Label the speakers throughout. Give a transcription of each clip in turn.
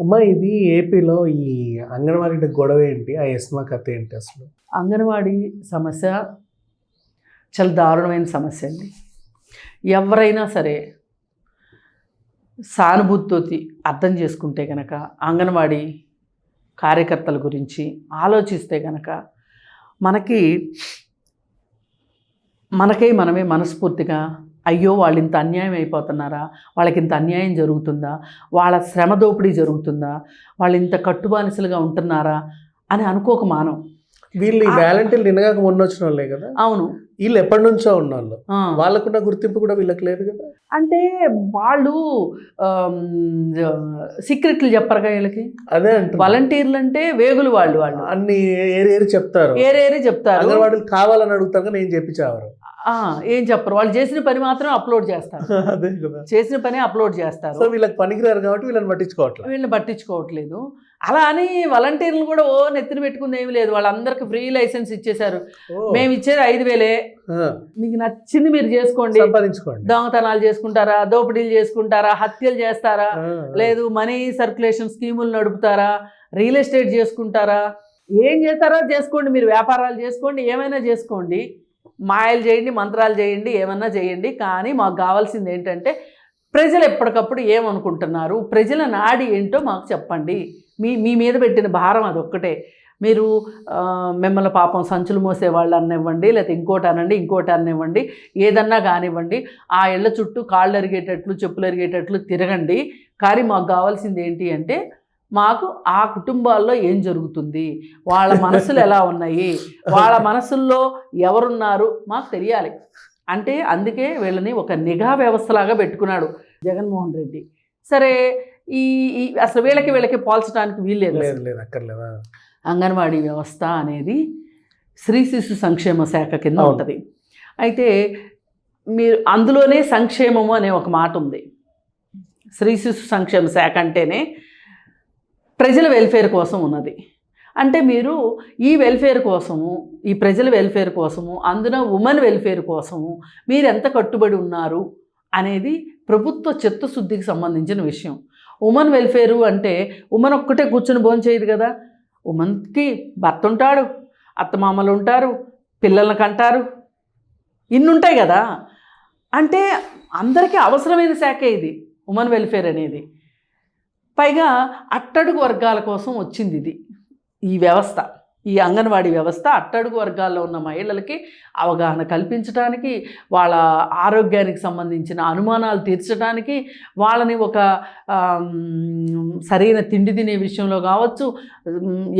Speaker 1: అమ్మ ఇది ఏపీలో ఈ అంగన్వాడీ గొడవ ఏంటి? ఆ ఎస్మా కథ ఏంటి అసలు?
Speaker 2: అంగన్వాడీ సమస్య చాలా దారుణమైన సమస్య అండి. ఎవరైనా సరే సానుభూతితో అర్థం చేసుకుంటే కనుక అంగన్వాడీ కార్యకర్తల గురించి ఆలోచిస్తే కనుక మనకి మనకే మనమే మనస్ఫూర్తిగా అయ్యో వాళ్ళు ఇంత అన్యాయం అయిపోతున్నారా? వాళ్ళకి ఇంత అన్యాయం జరుగుతుందా? వాళ్ళ శ్రమ దోపిడీ జరుగుతుందా? వాళ్ళు ఇంత కట్టుబానిసలుగా ఉంటున్నారా? అని అనుకోక మానం.
Speaker 1: వీళ్ళు ఈ వ్యాలంటీన్లు నిన్నగాక మొన్న వచ్చిన వాళ్ళే కదా?
Speaker 2: అవును.
Speaker 1: వీళ్ళు ఎప్పటి నుంచో ఉన్నోళ్ళు. వాళ్ళకున్న గుర్తింపు కూడా వీళ్ళకి లేదు కదా?
Speaker 2: అంటే వాళ్ళు సీక్రెట్లు చెప్పరుగా వీళ్ళకి?
Speaker 1: అదే అంటే
Speaker 2: వాలంటీర్లు అంటే వేగులు వాళ్ళు వాళ్ళు.
Speaker 1: అన్ని ఏరి ఏరి చెప్తారు.
Speaker 2: ఏరేరే చెప్తారు.
Speaker 1: అంగన్వాడీలు కావాలని అడుగుతారు కానీ నేను చెప్పించేవారు?
Speaker 2: ఏం చెప్పరు. వాళ్ళు చేసిన పని మాత్రం అప్లోడ్ చేస్తారు.
Speaker 1: అదే కదా.
Speaker 2: చేసిన పని అప్లోడ్ చేస్తారు.
Speaker 1: సో వీళ్ళకి పనికిరారు కాబట్టి వీళ్ళని పట్టించుకోవట్లేదు
Speaker 2: వీళ్ళని పట్టించుకోవట్లేదు. అలా అని వాలంటీర్లు కూడా ఓ నెత్తిన పెట్టుకుంది ఏమీ లేదు. వాళ్ళందరికీ ఫ్రీ లైసెన్స్ ఇచ్చేశారు. మేము ఇచ్చేది ఐదు వేలే. మీకు నచ్చింది మీరు చేసుకోండి. దొంగతనాలు చేసుకుంటారా? దోపిడీలు చేసుకుంటారా? హత్యలు చేస్తారా? లేదు మనీ సర్క్యులేషన్ స్కీములు నడుపుతారా? రియల్ ఎస్టేట్ చేసుకుంటారా? ఏం చేస్తారో చేసుకోండి. మీరు వ్యాపారాలు చేసుకోండి. ఏమైనా చేసుకోండి. మాయలు చేయండి మంత్రాలు చేయండి ఏమన్నా చేయండి. కానీ మాకు కావాల్సింది ఏంటంటే ప్రజలు ఎప్పటికప్పుడు ఏమనుకుంటున్నారు? ప్రజల నాడి ఏంటో మాకు చెప్పండి. మీ మీ మీద పెట్టిన భారం అదొక్కటే. మీరు మిమ్మల్ని పాపం సంచులు మోసేవాళ్ళు అనివ్వండి లేకపోతే ఇంకోటి అనండి ఇంకోటి అనివ్వండి ఏదన్నా కానివ్వండి. ఆ ఇళ్ళ చుట్టూ కాళ్ళు అరిగేటట్లు చెప్పులు అరిగేటట్లు తిరగండి. కానీ మాకు కావాల్సింది ఏంటి అంటే మాకు ఆ కుటుంబాల్లో ఏం జరుగుతుంది? వాళ్ళ మనసులు ఎలా ఉన్నాయి? వాళ్ళ మనసుల్లో ఎవరున్నారు? మాకు తెలియాలి. అంటే అందుకే వీళ్ళని ఒక నిఘా వ్యవస్థలాగా పెట్టుకున్నాడు జగన్మోహన్ రెడ్డి. సరే ఈ అసలు వీళ్ళకి వీళ్ళకి పోల్చడానికి వీల్లేదు
Speaker 1: లేదు అక్కర్లేదా?
Speaker 2: అంగన్వాడీ వ్యవస్థ అనేది స్త్రీ శిశు సంక్షేమ శాఖ కింద. ఉంటుంది. అయితే మీరు అందులోనే సంక్షేమము అనే ఒక మాట ఉంది. స్త్రీ శిశు సంక్షేమ శాఖ అంటేనే ప్రజల వెల్ఫేర్ కోసం ఉన్నది. అంటే మీరు ఈ వెల్ఫేర్ కోసము ఈ ప్రజల వెల్ఫేర్ కోసము అందున ఉమెన్ వెల్ఫేర్ కోసము మీరు ఎంత కట్టుబడి ఉన్నారు అనేది ప్రభుత్వ చిత్తశుద్ధికి సంబంధించిన విషయం. ఉమెన్ వెల్ఫేరు అంటే ఉమెన్ ఒక్కటే కూర్చుని భోంచేయదు కదా. ఉమెన్కి భర్త ఉంటాడు అత్తమామలు ఉంటారు పిల్లల్ని కంటారు ఇన్నుంటాయి కదా. అంటే అందరికీ అవసరమైన శాఖ ఇది ఉమెన్ వెల్ఫేర్ అనేది. పైగా అట్టడుగు వర్గాల కోసం వచ్చింది ఇది. ఈ వ్యవస్థ ఈ అంగన్వాడీ వ్యవస్థ అట్టడుగు వర్గాల్లో ఉన్న మహిళలకి అవగాహన కల్పించడానికి వాళ్ళ ఆరోగ్యానికి సంబంధించిన అనుమానాలు తీర్చడానికి వాళ్ళని ఒక సరైన తిండి తినే విషయంలో కావచ్చు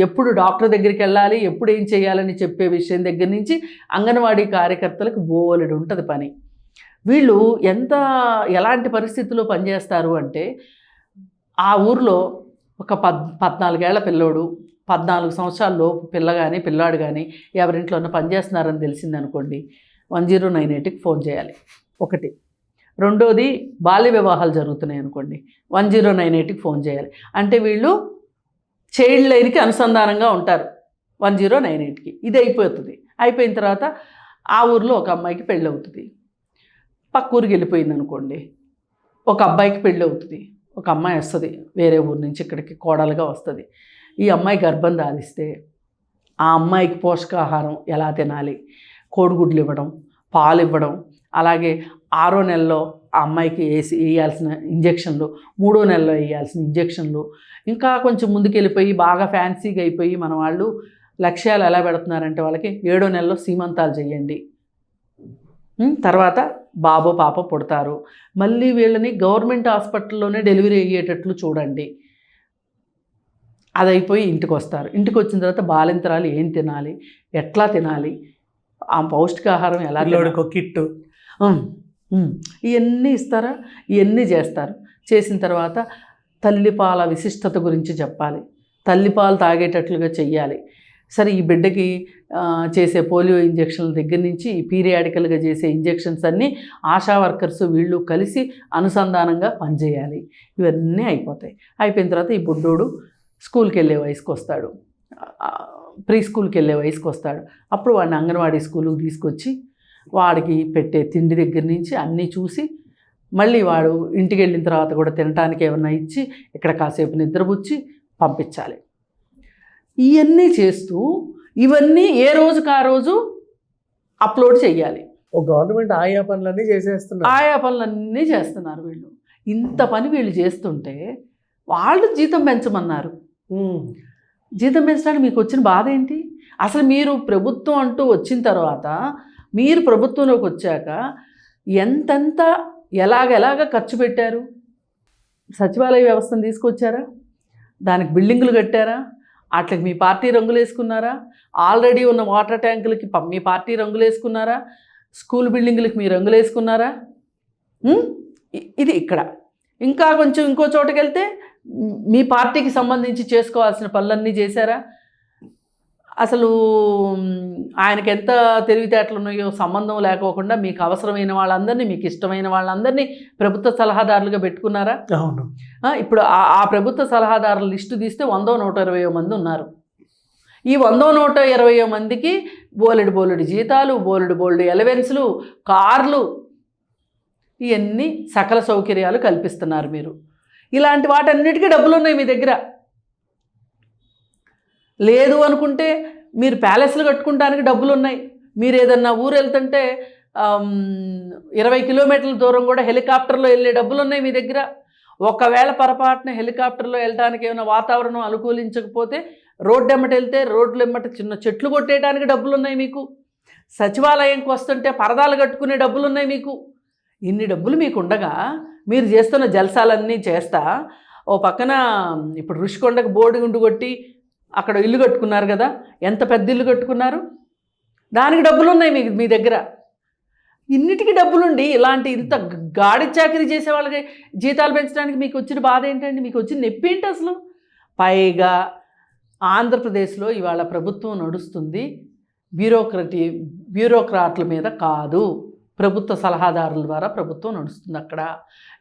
Speaker 2: ఎప్పుడు డాక్టర్ దగ్గరికి వెళ్ళాలి ఎప్పుడు ఏం చేయాలని చెప్పే విషయం దగ్గర నుంచి అంగన్వాడీ కార్యకర్తలకు బోలెడు ఉంటుంది పని. వీళ్ళు ఎంత ఎలాంటి పరిస్థితుల్లో పనిచేస్తారు అంటే ఆ ఊర్లో ఒక పద్ పద్నాలుగేళ్ళ పిల్లోడు పద్నాలుగు సంవత్సరాల్లోపు పిల్ల కానీ పిల్లాడు కానీ ఎవరింట్లోనో పనిచేస్తున్నారని తెలిసిందనుకోండి వన్ జీరో నైన్ ఎయిట్కి ఫోన్ చేయాలి. ఒకటి. రెండోది బాల్య వివాహాలు జరుగుతున్నాయి అనుకోండి వన్ జీరో నైన్ ఎయిట్కి ఫోన్ చేయాలి. అంటే వీళ్ళు చైల్డ్ లైన్కి అనుసంధానంగా ఉంటారు వన్ జీరో నైన్ ఎయిట్కి. ఇది అయిపోతుంది. అయిపోయిన తర్వాత ఆ ఊర్లో ఒక అమ్మాయికి పెళ్ళి అవుతుంది పక్క ఊరికి వెళ్ళిపోయింది అనుకోండి ఒక అబ్బాయికి పెళ్ళి అవుతుంది ఒక అమ్మాయి వస్తుంది వేరే ఊరు నుంచి ఇక్కడికి కోడలుగా వస్తుంది. ఈ అమ్మాయి గర్భం దారిస్తే ఆ అమ్మాయికి పోషకాహారం ఎలా తినాలి? కోడిగుడ్లు ఇవ్వడం పాలు ఇవ్వడం అలాగే ఆరో నెలలో ఆ అమ్మాయికి వేసి వేయాల్సిన ఇంజెక్షన్లు మూడో నెలలో వేయాల్సిన ఇంజక్షన్లు ఇంకా కొంచెం ముందుకెళ్ళిపోయి బాగా ఫ్యాన్సీగా అయిపోయి మన వాళ్ళు లక్ష్యాలు ఎలా పెడుతున్నారంటే వాళ్ళకి ఏడో నెలలో సీమంతాలు చేయండి. తర్వాత బాబో పాప పుడతారు. మళ్ళీ వీళ్ళని గవర్నమెంట్ హాస్పిటల్లోనే డెలివరీ అయ్యేటట్లు చూడండి. అది అయిపోయి ఇంటికి వస్తారు ఇంటికి వచ్చిన తర్వాత బాలింతరాలు ఏం తినాలి? ఎట్లా తినాలి? ఆ పౌష్టికాహారం ఎలా తినాలి?
Speaker 1: పిల్లోడికి ఒక కిట్
Speaker 2: ఉమ్, ఉమ్. ఇవన్నీ ఇస్తారా? ఇవన్నీ చేస్తారు. చేసిన తర్వాత తల్లిపాల విశిష్టత గురించి చెప్పాలి. తల్లిపాలు తాగేటట్లుగా చెయ్యాలి. సరే ఈ బిడ్డకి చేసే పోలియో ఇంజెక్షన్ల దగ్గర నుంచి ఈ పీరియాడికల్గా చేసే ఇంజెక్షన్స్ అన్నీ ఆశా వర్కర్స్ వీళ్ళు కలిసి అనుసంధానంగా పనిచేయాలి. ఇవన్నీ అయిపోతాయి. అయిపోయిన తర్వాత ఈ బుడ్డోడు స్కూల్కి వెళ్ళే వయసుకు వస్తాడు ప్రీ స్కూల్కి వెళ్ళే వయసుకు వస్తాడు అప్పుడు వాడిని అంగన్వాడీ స్కూల్కి తీసుకొచ్చి వాడికి పెట్టే తిండి దగ్గర నుంచి అన్నీ చూసి మళ్ళీ వాడు ఇంటికి వెళ్ళిన తర్వాత కూడా తినడానికి ఏమన్నా ఇచ్చి ఇక్కడ కాసేపు నిద్రపుచ్చి పంపించాలి. ఇవన్నీ చేస్తూ ఇవన్నీ ఏ రోజుకి ఆ రోజు అప్లోడ్ చేయాలి
Speaker 1: గవర్నమెంట్ ఆయా పనులన్నీ చేసేస్తున్నారు.
Speaker 2: ఆయా పనులన్నీ చేస్తున్నారు వీళ్ళు. ఇంత పని వీళ్ళు చేస్తుంటే వాళ్ళు జీతం పెంచమన్నారు. జీతం పెంచడానికి మీకు వచ్చిన బాధ ఏంటి? అసలు మీరు ప్రభుత్వం అంటూ వచ్చిన తర్వాత మీరు ప్రభుత్వంలోకి వచ్చాక ఎంతెంత ఎలాగ ఎలాగ ఖర్చు పెట్టారు? సచివాలయ వ్యవస్థను తీసుకొచ్చారా? దానికి బిల్డింగులు కట్టారా? వాటికి మీ పార్టీ రంగులు వేసుకున్నారా? ఆల్రెడీ ఉన్న వాటర్ ట్యాంకులకి మీ పార్టీ రంగులు వేసుకున్నారా? స్కూల్ బిల్డింగులకి మీ రంగులు వేసుకున్నారా? ఇది ఇక్కడ. ఇంకా కొంచెం ఇంకో చోటకి వెళ్తే మీ పార్టీకి సంబంధించి చేసుకోవాల్సిన పనులన్నీ చేశారా? అసలు ఆయనకి ఎంత తెలివితేటలు ఉన్నాయో సంబంధం లేకోకుండా మీకు అవసరమైన వాళ్ళందరినీ మీకు ఇష్టమైన వాళ్ళందరినీ ప్రభుత్వ సలహాదారులుగా పెట్టుకున్నారా?
Speaker 1: అవును.
Speaker 2: ఇప్పుడు ఆ ఆ ప్రభుత్వ సలహాదారుల లిస్టు తీస్తే వందో నూట మంది ఉన్నారు. ఈ వందో నూట మందికి బోలెడు బోలెడు జీతాలు బోలెడు బోలెడు ఎలవెన్స్లు కార్లు ఇవన్నీ సకల సౌకర్యాలు కల్పిస్తున్నారు మీరు. ఇలాంటి వాటన్నిటికీ డబ్బులు ఉన్నాయి మీ దగ్గర. లేదు అనుకుంటే మీరు ప్యాలెస్లు కట్టుకుంటానికి డబ్బులు ఉన్నాయి మీరు ఏదన్నా ఊరు వెళ్తుంటే ఇరవై కిలోమీటర్ల దూరం కూడా హెలికాప్టర్లో వెళ్ళే డబ్బులు ఉన్నాయి మీ దగ్గర. ఒకవేళ పొరపాటున హెలికాప్టర్లో వెళ్ళడానికి ఏమైనా వాతావరణం అనుకూలించకపోతే రోడ్డు ఎమ్మట వెళ్తే రోడ్లు ఎమ్మట చిన్న చెట్లు కొట్టేయడానికి డబ్బులు ఉన్నాయి మీకు. సచివాలయంకి వస్తుంటే పరదాలు కట్టుకునే డబ్బులు ఉన్నాయి మీకు. ఇన్ని డబ్బులు మీకు ఉండగా మీరు చేస్తున్న జల్సాలన్నీ చేస్తా ఓ పక్కన ఇప్పుడు ఋషికొండకు బోర్డు గుండు కొట్టి అక్కడ ఇల్లు కట్టుకున్నారు కదా? ఎంత పెద్ద ఇల్లు కట్టుకున్నారు? దానికి డబ్బులు ఉన్నాయి మీకు మీ దగ్గర. ఇన్నిటికీ డబ్బులుండి ఇలాంటి ఇంత గాడి చాకరీ చేసే వాళ్ళకి జీతాలు పెంచడానికి మీకు వచ్చిన బాధ ఏంటండి? మీకు వచ్చిన నొప్పి ఏంటి అసలు? పైగా ఆంధ్రప్రదేశ్లో ఇవాళ ప్రభుత్వం నడుస్తుంది. బ్యూరోక్రటీ బ్యూరోక్రాట్ల మీద కాదు. ప్రభుత్వ సలహాదారుల ద్వారా ప్రభుత్వం నడుస్తుంది. అక్కడ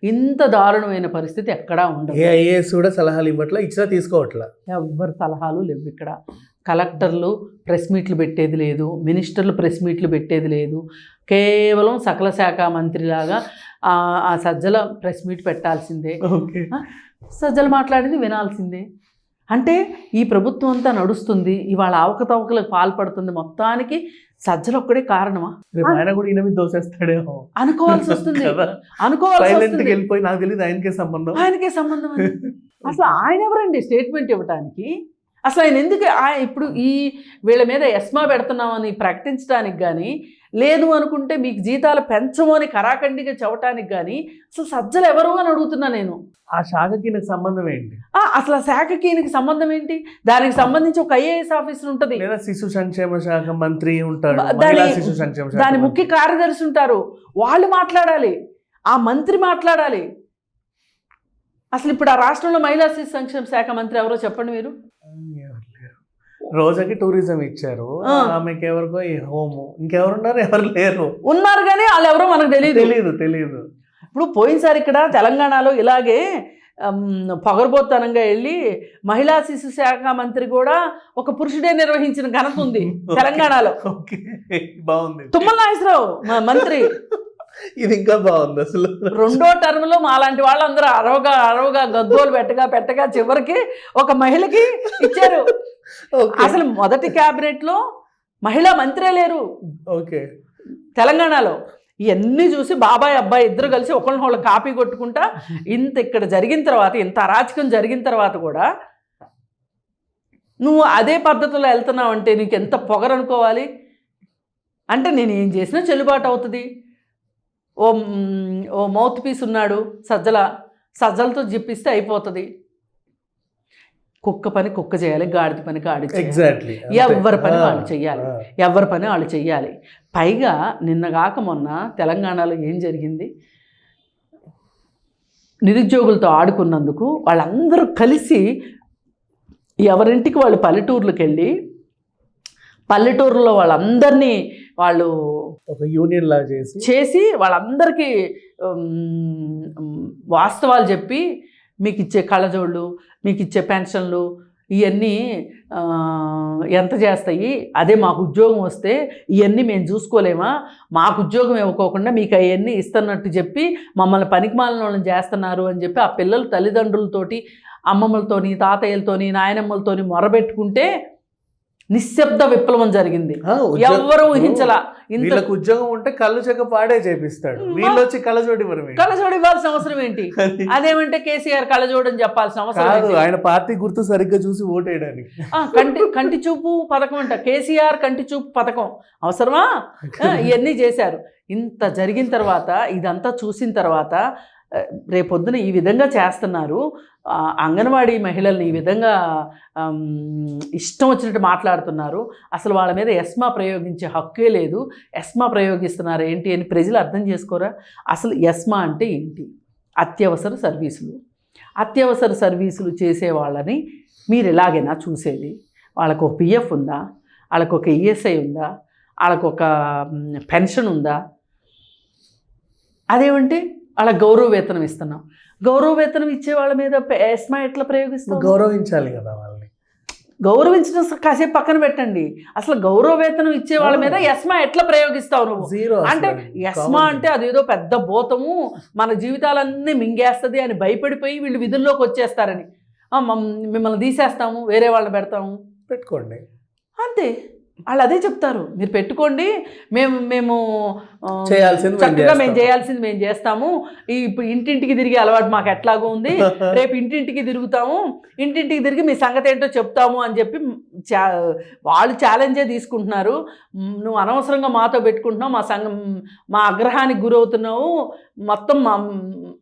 Speaker 2: ఇంత దారుణమైన పరిస్థితి ఎక్కడా ఉండదు.
Speaker 1: ఏ ఐఏఎస్ కూడా సలహాలు ఇవ్వట్లా ఇచ్చినా తీసుకోవట్లా?
Speaker 2: ఎవ్వరి సలహాలు లేవు ఇక్కడ. కలెక్టర్లు ప్రెస్ మీట్లు పెట్టేది లేదు మినిస్టర్లు ప్రెస్ మీట్లు పెట్టేది లేదు. కేవలం సకల శాఖ మంత్రిలాగా ఆ సజ్జల ప్రెస్ మీట్ పెట్టాల్సిందే. సజ్జలు మాట్లాడింది వినాల్సిందే. అంటే ఈ ప్రభుత్వం అంతా నడుస్తుంది ఇవాళ అవకతవకలకు పాల్పడుతుంది. మొత్తానికి సజ్జలు ఒక్కడే కారణమా
Speaker 1: ఆయన కూడా ఈయన మీద దోసేస్తాడేమో.
Speaker 2: అనుకోవాల్సి వస్తుంది. అనుకోవాల్సి
Speaker 1: వెళ్ళిపోయి నాకు తెలియదు ఆయనకే సంబంధం.
Speaker 2: ఆయనకే సంబంధం అసలు ఆయన ఎవరండి స్టేట్మెంట్ ఇవ్వడానికి అసలు ఆయన ఎందుకు ఇప్పుడు ఈ వీళ్ళ మీద ఎస్మా పెడుతున్నామని ప్రకటించడానికి కానీ లేదు అనుకుంటే మీకు జీతాలు పెంచము అని కరాఖండిగా చెప్పడానికి కానీ అసలు సజ్జలు ఎవరు అని అడుగుతున్నా నేను.
Speaker 1: ఆ శాఖకి నాకు సంబంధం ఏంటి?
Speaker 2: ఆ, అసలు ఆ శాఖకి ఈయనకి సంబంధం ఏంటి? దానికి సంబంధించి ఒక ఐఏఎస్ ఆఫీసర్ ఉంటుంది.
Speaker 1: లేదా శిశు సంక్షేమ శాఖ మంత్రి ఉంటాడు
Speaker 2: దాని- దాని. ముఖ్య కార్యదర్శి ఉంటారు. వాళ్ళు మాట్లాడాలి. ఆ మంత్రి మాట్లాడాలి. అసలు ఇప్పుడు ఆ రాష్ట్రంలో మహిళా శిశు సంక్షేమ శాఖ మంత్రి ఎవరో చెప్పండి మీరు.
Speaker 1: రోజాకి టూరిజం ఇచ్చారు. ఆమెకి ఎవరికో ఈ హోము. ఇంకెవరున్నారు? ఎవరు లేరు.
Speaker 2: ఉన్నారు కానీ వాళ్ళు ఎవరో మనకు తెలియదు
Speaker 1: తెలియదు తెలియదు
Speaker 2: ఇప్పుడు పోయినసారి ఇక్కడ తెలంగాణలో ఇలాగే అమ్, పొగరబోత్తనంగా వెళ్ళి మహిళా శిశు శాఖ మంత్రి కూడా ఒక పురుషుడే నిర్వహించిన ఘనత ఉంది తెలంగాణలో.
Speaker 1: బాగుంది.
Speaker 2: తుమ్మల నాగేశ్వరరావు మ- మంత్రి.
Speaker 1: ఇది ఇంకా బాగుంది అసలు.
Speaker 2: రెండో టర్మ్లో మాలాంటి వాళ్ళందరూ అరవగా అరవగా గగ్గోలు పెట్టగా పెట్టగా చివరికి ఒక మహిళకి ఇచ్చారు. అసలు మొదటి cabinet లో మహిళా మంత్రే లేరు.
Speaker 1: ఓకే.
Speaker 2: తెలంగాణలో ఇవన్నీ చూసి బాబాయ్ అబ్బాయి ఇద్దరు కలిసి ఒకళ్ళని కాపీ కొట్టుకుంటా ఇంత ఇక్కడ జరిగిన తర్వాత ఇంత అరాచకం జరిగిన తర్వాత కూడా నువ్వు అదే పద్ధతిలో వెళ్తున్నావు అంటే నీకు ఎంత పొగరనుకోవాలి అంటే నేను ఏం చేసినా చెల్లుబాటు అవుతుంది. ఓ ఓ మౌత్ పీస్ ఉన్నాడు సజ్జల సజ్జలతో జిప్పిస్తే అయిపోతుంది. కుక్క పని కుక్క చేయాలి గాడిద పని గాడి
Speaker 1: ఎగ్జాక్ట్లీ
Speaker 2: ఎవరి పని వాళ్ళు చెయ్యాలి. ఎవరి పని వాళ్ళు చెయ్యాలి పైగా నిన్నగాక మొన్న తెలంగాణలో ఏం జరిగింది? నిరుద్యోగులతో ఆడుకున్నందుకు వాళ్ళందరూ కలిసి ఎవరింటికి వాళ్ళు పల్లెటూర్లకు వెళ్ళి పల్లెటూరులో వాళ్ళందరినీ వాళ్ళు
Speaker 1: ఒక యూనియన్ లా చేసి
Speaker 2: చేసి వాళ్ళందరికీ వాస్తవాలు చెప్పి మీకు ఇచ్చే కళ్ళజోళ్ళు మీకు ఇచ్చే పెన్షన్లు ఇవన్నీ ఎంత చేస్తాయి? అదే మాకు ఉద్యోగం వస్తే ఇవన్నీ మేము చూసుకోలేమా? మాకు ఉద్యోగం ఇవ్వకోకుండా మీకు అవన్నీ ఇస్తున్నట్టు చెప్పి మమ్మల్ని పనికిమాలిన వాళ్ళని చేస్తున్నారు అని చెప్పి ఆ పిల్లలు తల్లిదండ్రులతోటి అమ్మమ్మలతోని తాతయ్యలతోని నాయనమ్మలతోని మొరబెట్టుకుంటే నిశ్శబ్ద విప్లవం జరిగింది. ఎవ్వరూ ఊహించలా? ఇంత
Speaker 1: వీళ్ళకి ఉద్యోగం ఉంటే కళ్ళు చెక్క పాడే చేపిస్తాడు. వీళ్ళు వచ్చి కళ్ళజోడి మరి
Speaker 2: కళ్ళజోడు ఇవ్వాల్సిన అవసరం ఏంటి? అదేమంటే కేసీఆర్ కళ్ళజోడు అని చెప్పాల్సిన అవసరం?
Speaker 1: ఆయన పార్టీ గుర్తు సరిగ్గా చూసి ఓటేయడానికి.
Speaker 2: కంటి కంటి చూపు పథకం అంట. కేసీఆర్ కంటి చూపు పథకం. అవసరమా? ఇవన్నీ చేశారు. ఇంత జరిగిన తర్వాత ఇదంతా చూసిన తర్వాత రేపొద్దున ఈ విధంగా చేస్తున్నారు. అంగన్వాడీ మహిళల్ని ఈ విధంగా ఇష్టం వచ్చినట్టు మాట్లాడుతున్నారు. అసలు వాళ్ళ మీద ఎస్మా ప్రయోగించే హక్కే లేదు. ఎస్మా ప్రయోగిస్తున్నారు ఏంటి అని ప్రజలు అర్థం చేసుకోరా? అసలు ఎస్మా అంటే ఏంటి? అత్యవసర సర్వీసులు. అత్యవసర సర్వీసులు చేసే వాళ్ళని మీరు ఎలాగైనా చూసేది. వాళ్ళకు ఒక పిఎఫ్ ఉందా? వాళ్ళకు ఒక ఈఎస్ఐ ఉందా? వాళ్ళకు ఒక పెన్షన్ ఉందా? అదేమంటే వాళ్ళ గౌరవ వేతనం ఇస్తున్నాం. గౌరవ వేతనం ఇచ్చే వాళ్ళ మీద ఎస్మా ఎట్లా ప్రయోగిస్తాం
Speaker 1: గౌరవించాలి కదా వాళ్ళని.
Speaker 2: గౌరవించడం కాసేపు పక్కన పెట్టండి. అసలు గౌరవ వేతనం ఇచ్చే వాళ్ళ మీద ఎస్మా ఎట్లా ప్రయోగిస్తావు నువ్వు?
Speaker 1: జీరో
Speaker 2: అంటే ఎస్మా అంటే అదేదో పెద్ద భూతము మన జీవితాలన్నీ మింగేస్తుంది అని భయపడిపోయి వీళ్ళు విధుల్లోకి వచ్చేస్తారని. మిమ్మల్ని తీసేస్తాము వేరే వాళ్ళని పెడతాము.
Speaker 1: పెట్టుకోండి.
Speaker 2: అంతే. వాళ్ళు అదే చెప్తారు. మీరు పెట్టుకోండి మేము మేము
Speaker 1: చేయాల్సింది
Speaker 2: చక్కగా మేము. చేయాల్సింది మేము చేస్తాము. ఈ ఇప్పుడు ఇంటింటికి తిరిగి అలవాటు మాకు ఎట్లాగో ఉంది. రేపు ఇంటింటికి తిరుగుతాము. ఇంటింటికి తిరిగి మీ సంగతి ఏంటో చెప్తాము అని చెప్పి చా వాళ్ళు ఛాలెంజే తీసుకుంటున్నారు. నువ్వు అనవసరంగా మాతో పెట్టుకుంటున్నావు మా సంఘం మా ఆగ్రహానికి గురవుతున్నావు. మొత్తం మా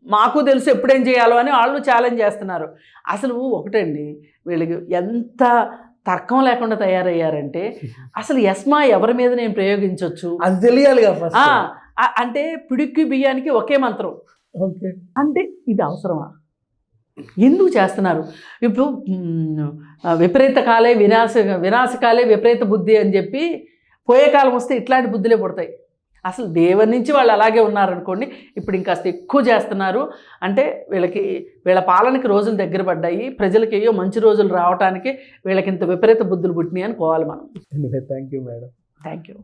Speaker 2: మాకు తెలుసు ఎప్పుడేం చేయాలో అని వాళ్ళు ఛాలెంజ్ చేస్తున్నారు. అసలు ఒకటండి వీళ్ళకి ఎంత తర్కం లేకుండా తయారయ్యారంటే అసలు ఎస్మా ఎవరి మీద నేను ప్రయోగించవచ్చు
Speaker 1: అది తెలియాలి
Speaker 2: అంటే పిడుక్కి బియ్యానికి ఒకే మంత్రం.
Speaker 1: ఓకే.
Speaker 2: అంటే ఇది అవసరమా? ఎందుకు చేస్తున్నారు? ఇప్పుడు విపరీత కాలే వినాశ వినాశకాలే విపరీత బుద్ధి అని చెప్పి పోయే కాలం వస్తే ఇట్లాంటి బుద్ధులే పుడతాయి. అసలు దేవుని నుంచి వాళ్ళు అలాగే ఉన్నారనుకోండి ఇప్పుడు ఇంకాస్త ఎక్కువ చేస్తున్నారు. అంటే వీళ్ళకి వీళ్ళ పాలనకి రోజులు దగ్గర పడ్డాయి. ప్రజలకి ఏయో మంచి రోజులు రావటానికి వీళ్ళకి ఇంత విపరీత బుద్ధులు పుట్టినాయి అని పోవాలి మనం
Speaker 1: thank you madam
Speaker 2: thank you